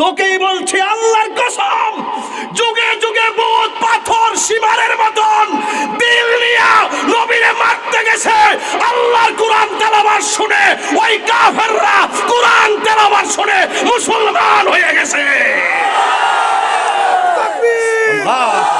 তোকেই বলছি আল্লাহর কসম, যুগে যুগে বহুত পাথর সীমারের মতন দিল নিয়া নবীরে মারতে গেছে। আল্লাহর কোরআন তেলাবার শুনে ওই কাফেররা কোরআন তেলাবার শুনে মুসলমান হয়ে গেছে। আল্লাহ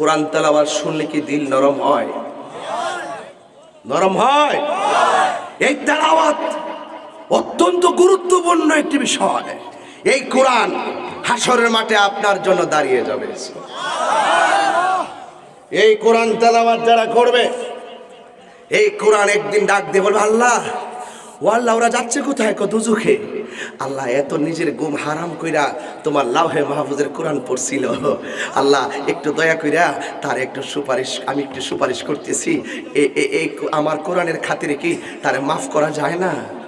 কোরআন তেলাবার শুনলে কি দিল নরম হয়? নরম হয়? এই তেলাওয়াত অত্যন্ত গুরুত্বপূর্ণ একটি বিষয়। এই কোরআন হাসরের মাঠে আপনার জন্য দাঁড়িয়ে যাবে। এই কোরআন তেলাওয়াত যারা করবে, এই কোরআন একদিন ডাক দিয়ে বলবে, আল্লাহ ও আল্লাহ ওরা যাচ্ছে কোথায় কত দুজুখে? আল্লাহ এত নিজের গুম হারাম কইরা তোমার লাউহে মাহফুজের কোরআন পড়ছিল। আল্লাহ, একটু দয়া কইরা তার একটু সুপারিশ, আমি একটু সুপারিশ করতেছি। এ- এ- এই আমার কোরআনের খাতিরে কি তার মাফ করা যায় না?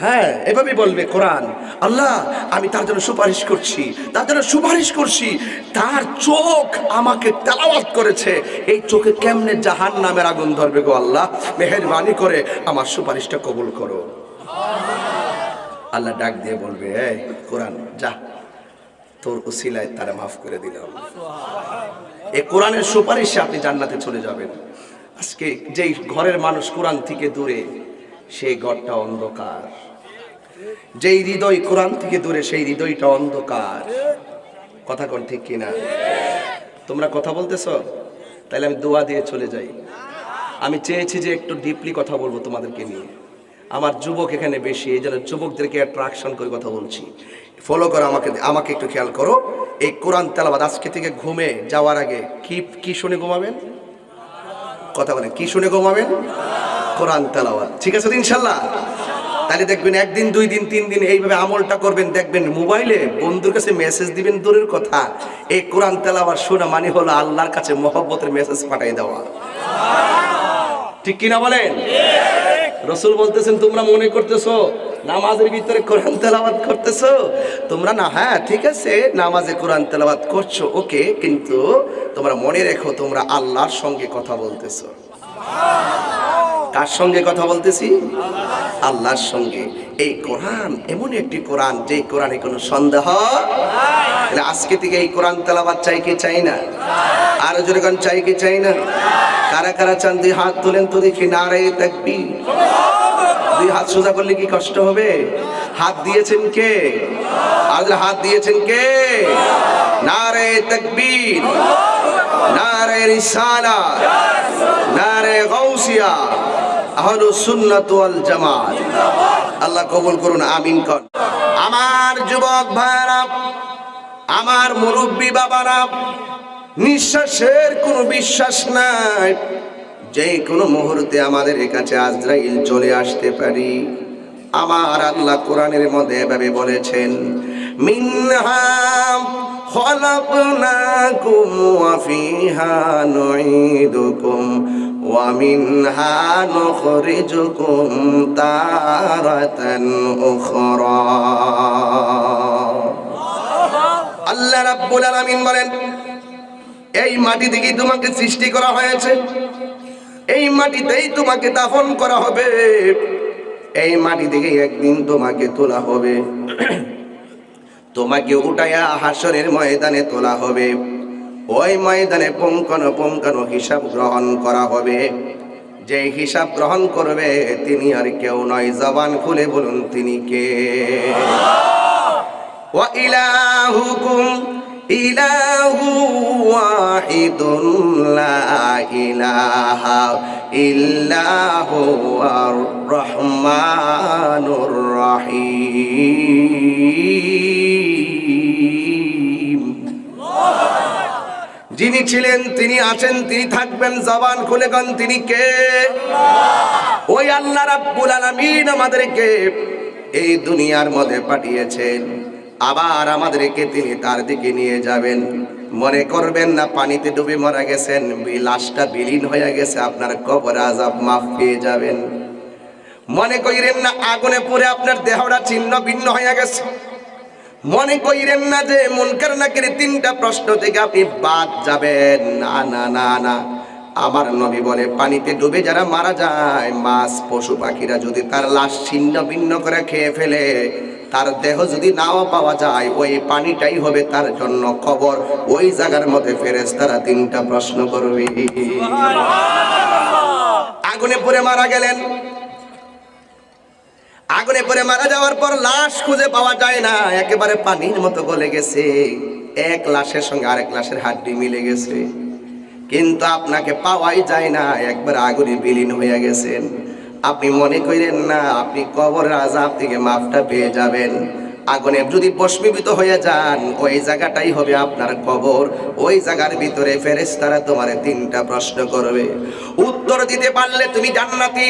হ্যাঁ এভাবে বলবে কোরআন। আল্লাহ, আমি তার জন্য সুপারিশ করছি, তার জন্য সুপারিশ করছি। তার চোখ আমাকে তেলাওয়াত করেছে। এই চোখে কেমনে জাহান নামের আগুন ধরবে গো আল্লাহ? মেহেরবানি করে আমার সুপারিশটা কবুল করো। আল্লাহ ডাক দিয়ে বলবে, এই কোরআন, যা। তোর উসিলায় তারা মাফ করে দিলাম। এই কোরআনের সুপারিশে আপনি জান্নাতে চলে যাবেন। আজকে যেই ঘরের মানুষ কোরআন থেকে দূরে, সেই ঘরটা অন্ধকার। যেই হৃদয় কোরআন থেকে দূরে, সেই হৃদয়টা অন্ধকার। কথা কোন ঠিক কিনা? তোমরা কথা বলতেছ? তাহলে আমি দোয়া দিয়ে চলে যাই। আমি চেয়েছি যে একটু ডিপলি কথা বলব তোমাদেরকে নিয়ে। আমার যুবক এখানে বেশি, এই জন্য যুবকদেরকে অ্যাট্রাকশন করে কথা বলছি। ফলো করো আমাকে আমাকে একটু খেয়াল করো। এই কোরআন তেলাবাদ আজকে থেকে ঘুমে যাওয়ার আগে কি কি শুনে ঘুমাবেন? কথা বলেন, কি শুনে ঘুমাবেন? কোরআন তেলাওয়াত। ঠিক আছে ইনশাল্লাহ? তাহলে দেখবেন একদিন, দুই দিন, তিন দিন এইভাবে আমলটা করবেন। দেখবেন মোবাইলে বন্ধুর কাছে মেসেজ দিবেন দূরের কথা। এই কোরআন তেলাওয়াত শোনা মানে হলো আল্লাহর কাছে মহব্বতের মেসেজ পাঠিয়ে দেওয়া। ঠিক কিনা বলেন? রসুল বলতেছেন, তোমরা মনে করতেছো নামাজের ভিতরে কোরআন তেলাওয়াত করতেছো? তোমরা, না হ্যাঁ ঠিক আছে, নামাজে কোরআন তেলাওয়াত করছ, ওকে, কিন্তু তোমরা মনে রেখো, তোমরা আল্লাহর সঙ্গে কথা বলতেছো। কার সঙ্গে কথা বলতেছি? আল্লাহর সঙ্গে। এই কোরআন, এমন একটি কোরআন যে কোরআনে কোনো সন্দেহ? আজকে থেকে এই কোরআন তেলাবাদ চাই কি চাই না? আরও জোরে কোন চাই কি চাই না? কারা কারা চান, দুই হাত তোলেন তো দেখি না রে দেখবি দুই হাত সোজা করলে কি কষ্ট হবে? হাত দিয়েছেন কে? আর হাত দিয়েছেন কে? নারে তকবীর, নারে রিসালাত, নারে গৌসিয়া আহলু সুন্নাত ওয়াল জামাত। আল্লাহ কবুল করুন, আমিন কর আমার যুবক ভাইরা আমার মুরব্বী বাবারা, নিঃশ্বাসের কোনো বিশ্বাস নাই যে কোনো মুহূর্তে আমাদের কাছে আজরাইল চলে আসতে পারি। আমার আল্লাহ কোরআনের মধ্যে এভাবে বলেছেন, মিনহা খলাকনাকুম ওয়া ফিহা নুঈদুকুম মিনহা নুখরিজুকুম তারাতান উখরা আল্লাহ রাব্বুল আলামিন বলেন, এই মাটি থেকেই তোমাকে সৃষ্টি করা হয়েছে? এই মাটিতেই তোমাকে দাফন করা হবে। এই মাটি থেকে একদিন তোমাকে তোলা হবে। তোমাকে উঠাইয়া হাসরের ময়দানে তোলা হবে। ওই ময়দানে পুঙ্খানো পুঙ্খানো হিসাব গ্রহণ করা হবে। যে হিসাব গ্রহণ করবে, তিনি আর কেউ নয়। জবান খুলে বলুন, তিনি কে? ইলাহুকুম, ইলাহু ওয়াহিদুন যিনি ছিলেন, তিনি আছেন, তিনি থাকবেন, জবান খুলে গান তিনি কে? ওই আল্লাহ রাব্বুল আলামিন আমাদেরকে এই দুনিয়ার মধ্যে পাঠিয়েছেন। আবার আমাদেরকে তিনি তার দিকে নিয়ে যাবেন। মনে করবেন না, পানিতে ডুবে মারা গেছেন লাশটা বিলীন হয়ে গেছে, আপনার কবর আজাব মাফ পেয়ে যাবেন। মনে করিলেন না, আগুনে পুড়ে আপনার দেহটা ছিন্ন ভিন্ন হয়ে গেছে। মনে কইরেন না যে মুনকার নাকির তিনটা প্রশ্ন থেকে আপনি বাদ যাবেন। না না না না। আমার নবী বলে পানিতে ডুবে যারা মারা যায় মাছ পশু পাখিরা যদি তার লাশ ছিন্ন ভিন্ন করে খেয়ে ফেলে তার দেহ যদি নাও পাওয়া যায় ওই পানিটাই হবে তার জন্য খবর ওই জায়গার মধ্যে ফেরেস তারা তিনটা প্রশ্ন করবে। আগুনে পড়ে মারা গেলেন। আগুনে পরে মারা যাওয়ার পর লাশ খুঁজে পাওয়া যায় না, একেবারে পানির মতো গলে গেছে। এক লাশের সঙ্গে আরেক লাশের হাড্ডি মিলে গেছে। কিন্তু আপনাকে পাওয়াই যায় না, একবার আগুনে বিলীন হয়ে গেছেন। আপনি মনে করেন না, আপনি কবর আজাব থেকে মাফটা পেয়ে যাবেন। আগুনে যদি বস্মীভূত হয়ে যান, ওই জায়গাটাই হবে আপনার কবর। ওই জায়গার ভিতরে ফেরেশতারা তোমার তিনটা প্রশ্ন করবে। উত্তর দিতে পারলে তুমি জান্নাতি।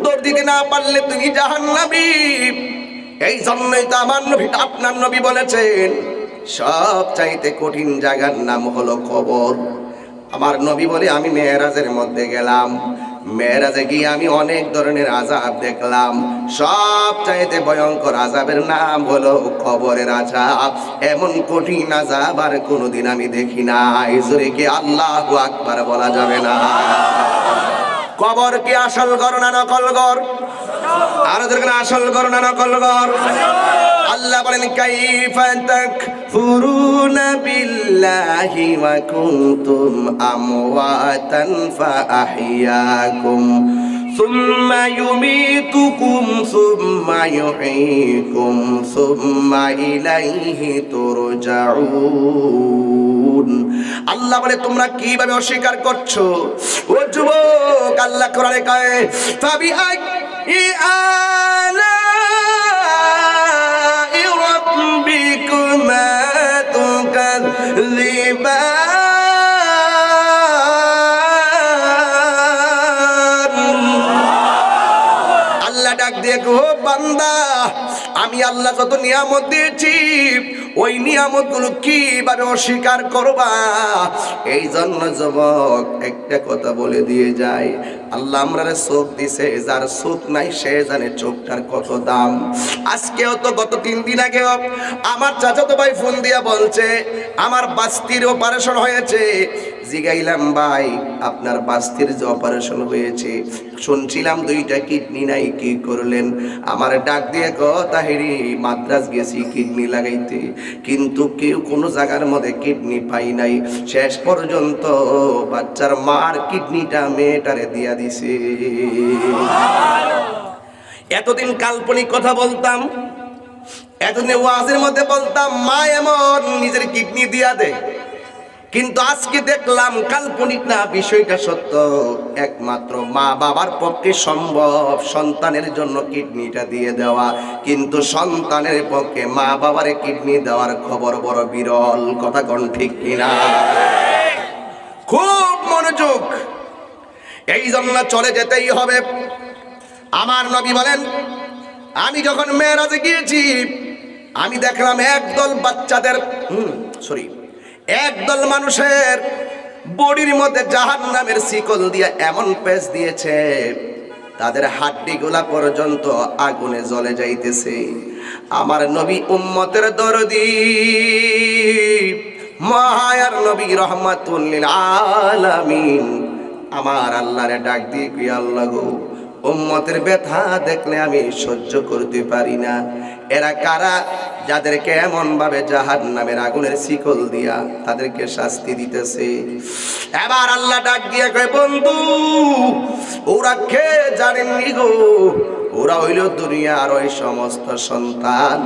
উত্তর দিতে না পারলে তুমি জাহান্নাবী এই জন্যই তো আমার নবী, আপনার নবী বলেছেন, সব চাইতে কঠিন জায়গার নাম হলো কবর। আমার নবী বলে, আমি মেয়েরাজের মধ্যে গেলাম। মেয়েরাজে গিয়ে আমি অনেক ধরনের আজাব দেখলাম। সব চাইতে ভয়ঙ্কর আজাবের নাম হলো কবরের আজাব এমন কঠিন আজাব আর কোনোদিন আমি দেখি নাই। জোরে কি আল্লাহ আকবার বলা যাবে না? কবর কি আসল ঘর না নকল ঘর আরো দেখেন আসল ঘর না নকল ঘর আল্লাহ বলেন কাইফা তাকফুরুনা বিল্লাহি ওয়া কুনতুম আমওয়াতান ফাআহইয়াকুম ثم يميتكم ثم يحييكم ثم إليه ترجعون আল্লাহ বলে, তোমরা কীভাবে অস্বীকার করছ? ও যুবক, আল্লাহ তুকাযযিবান আল্লাহ ডাক দিয়ে গো বান্দা আমি আল্লাহ যত নিয়ামত দিয়েছি। ওই নিয়ামতগুলো কীভাবে অস্বীকার করবা? এই জন্য যুবক, একটা কথা বলে দিয়ে যায় আল্লাহ আমরা চোখ দিছে, যার চোখ নাই, সে জানে চোখটার কত দাম। আজকেও তো গত তিন দিন আগেও আমার চাচাতো ভাই ফোন দিয়া বলছে, আমার বাস্তির অপারেশন হয়েছে। জিগাইলাম, ভাই, আপনার বাস্তির যে অপারেশন হয়েছে, শুনছিলাম দুইটা কিডনি নাই, কি করলেন? আমার ডাক দিয়ে ক তাহেরি মাদ্রাস গেছি কিডনি লাগাইতে, কিন্তু কেউ কোনো জায়গার মধ্যে কিডনি পাই নাই। শেষ পর্যন্ত বাচ্চার মার কিডনিটা মেয়েটারে দিয়া দিছে। এতদিন কাল্পনিক কথা বলতাম, এতদিন ওয়াজের মধ্যে বলতাম, মা, এমন নিজের কিডনি দিয়া দেয় কিন্তু আজকে দেখলাম কাল্পনিক না, বিষয়টা সত্য। একমাত্র মা বাবার পক্ষে সম্ভব, সন্তানের জন্য কিডনিটা দিয়ে দেওয়া। কিন্তু সন্তানের পক্ষে মা বাবার কিডনি দেওয়ার খবর বড় বিরল, কথা কোন ঠিক কিনা? খুব মনোযোগ। এই জন্য চলে যেতেই হবে। আমার নবী বলেন, আমি যখন মেয়েরাজে গিয়েছি, আমি দেখলাম একদল বাচ্চাদের, হুম সরি একদল মানুষের বডির মধ্যে জাহান নামের শিকল দিয়ে এমন পেঁচ দিয়েছে, তাদের হাড্ডিগুলা পর্যন্ত আগুনে জ্বলে যাইতেছে। আমার নবী উম্মতের দরদি মহায়ার নবী রহমাতুল্লিল আলামিন, আমার আল্লাহরে ডাক দিয়ে কি আল্লাহ গো, উম্মতের ব্যথা দেখলে আমি সহ্য করতে পারি না। এরা কারা? যাদেরকে এমন ভাবে জাহান নামের আগুনের শিকল দিয়া তাদেরকে শাস্তি দিতেছে। এবার আল্লাহ ডাক দিয়ে কয়, বন্ধু, ওরা কে জানেননি গো? ওরা হইল দুনিয়ার ওই সমস্ত সন্তান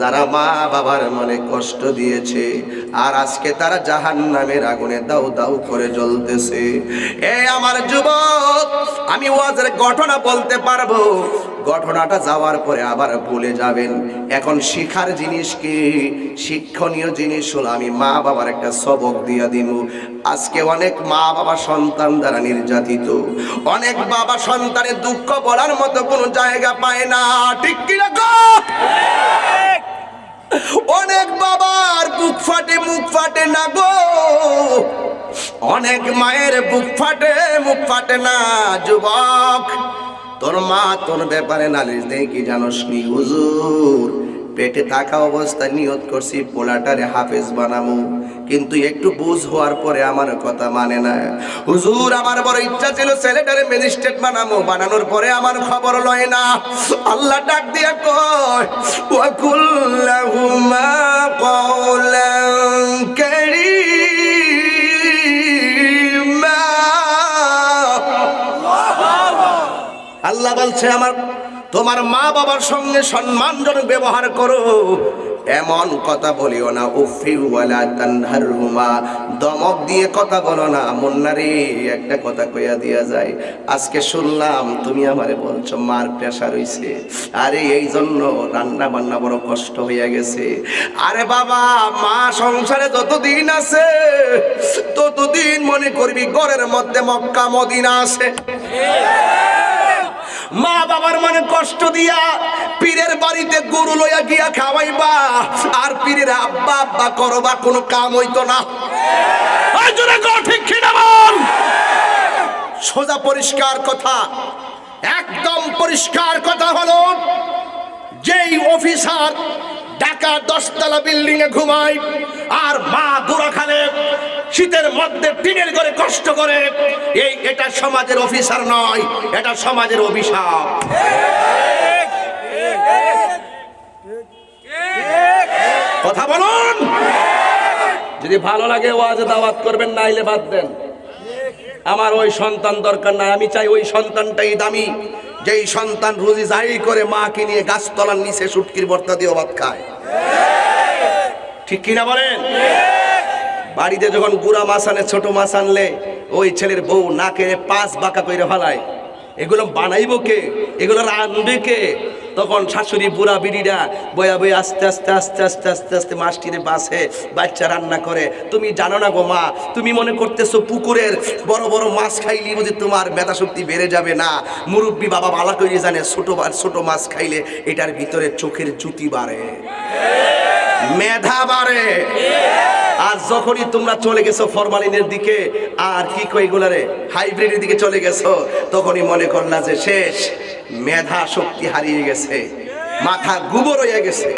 যারা মা বাবার মনে কষ্ট দিয়েছে আর আজকে তারা জাহান নামের আগুনে দাউ দাউ করে জ্বলতেছে। এ আমার যুবক, আমি ওয়াজের ঘটনা বলতে পারব? ঘটনাটা যাওয়ার পরে আবার ভুলে যাবেন। এখন শিখার জিনিস কি? শিক্ষণীয় জিনিস হলো আমি মা বাবার একটা সবক দিয়া দিব। আজকে অনেক মা বাবা সন্তান দ্বারা নির্যাতিত। অনেক বাবা সন্তানের দুঃখ বলার মতো কোনো জায়গা পায় না। ঠিক কিনা? অনেক বাবার বুক ফাটে, মুখ ফাটে না গো। অনেক মায়ের বুক ফাটে, মুখ ফাটে না, যুবক। তোর মা তোর ব্যাপারে নালিশ দেয়, কি জানোস নি? হুজুর, পেটে থাকা অবস্থায় নিয়ত করছি, পোলাটারে হাফেজ বানাবো কিন্তু একটু বুঝ হওয়ার পরে আমার কথা মানে না। হুজুর, আমার বড় ইচ্ছা ছিল ছেলেটারে ম্যাজিস্ট্রেট বানাবো বানানোর পরে আমার খবর লয় না। আল্লাহ ডাক দিয়া কয় ওয়া কুল্লাহুমা কওলান কারীমা। বলছে আমার, তোমার মা বাবার সঙ্গে সম্মানজনক ব্যবহার করো। এমন কথা বলিও না উফি ওয়ালা তানহারহুমা। দমক দিয়ে কথা বলো না, মুন্নারে, একটা কথা কইয়া দিয়া যায়, আজকে শুনলাম তুমি আমারে বলছো মার প্রেশার হইছে। আরে এই জন্য রান্না বান্না বড় কষ্ট হইয়া গেছে। আরে বাবা, মা সংসারে যতদিন আছে, ততদিন মনে করবি ঘরের মধ্যে মক্কা মদিনা আছে। মা বাবার মনে কষ্ট দিয়া পীরের বাড়িতে গরু লইয়া গিয়া খাওয়াইবা আর পীরের আব্বা আব্বা করবা কোনো কাম হইতো না। ঠিক সোজা পরিষ্কার কথা একদম পরিষ্কার কথা হলো যেই অফিসার ঢাকা দশতলা বিল্ডিং এ ঘুমায় আর মা দূরা খালে শীতের মধ্যে টিনের করে কষ্ট করে। এই এটা সমাজের অফিসার নয় এটা সমাজের অভিশাপ। কথা বলুন। যদি ভালো লাগে ওয়াজে দাওয়াত করবেন না আইলে বাদ দেন। আমার ওই সন্তান দরকার নাই আমি চাই ওই সন্তানটাই দামি। যেই সন্তান রুজি যাই করে মাকে নিয়ে গাছতলার নিচে সুটকির বর্তা দিয়ে ভাত খায়। ঠিক কিনা বলেন? বাড়িতে যখন গুড়া মাছ আনে, ছোট মাছ আনলে, ওই ছেলের বউ নাকে পাঁচ বাঁকা করে ফেলায়। এগুলো বানাইবো কে? এগুলো রাঁধবে কে? তখন শাশুড়ি বুড়া বিড়িরা বয়া বয়ে আস্তে আস্তে আস্তে আস্তে আস্তে আস্তে মাছটিরে বাসে বাচ্চা রান্না করে। তুমি জানো না গো মা, তুমি মনে করতেছো পুকুরের বড় বড় মাছ খাইলি বুঝি তোমার ব্যথা শক্তি বেড়ে যাবে না? মুরব্বী বাবা ভালো করে জানে, ছোট ছোট মাছ খাইলে এটার ভিতরে চোখের জুতি বাড়ে। মেধা বাড়ে। আর যখনই তোমরা চলে গেছো ফরমালিনের দিকে, আর কি কই গুলারে হাইব্রিডের দিকে চলে গেছো, তখনই মনে করলা যে শেষ, মেধা শক্তি হারিয়ে গেছে, মাথা গুবর হয়ে গেছে।